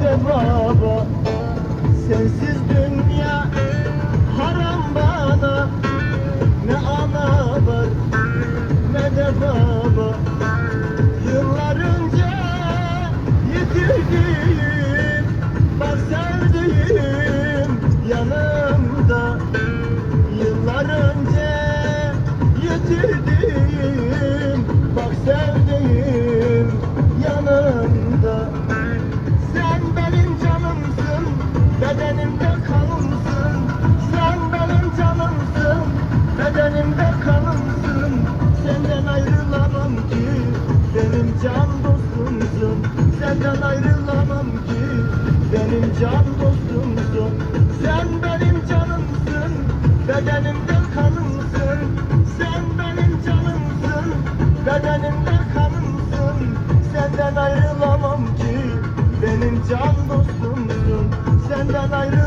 be baba Sensiz dünya haram bana. Ne ana var ne de baba. Yıllar önce yitirdiğim Bak sevdiğim yanımda. Yıllar önce yitirdiğim Bedenimde kanımsın Sen benim canımsın. Bedenimde kanımsın Senden ayrılamam ki. Benim can dostumsun. Senden ayrılamam ki. Benim can dostumsun. Sen benim canımsın. Bedenimde kanımsın Sen benim canımsın. Bedenimde kanımsın Senden ayrılamam ki. Benim can Senden ayrılamam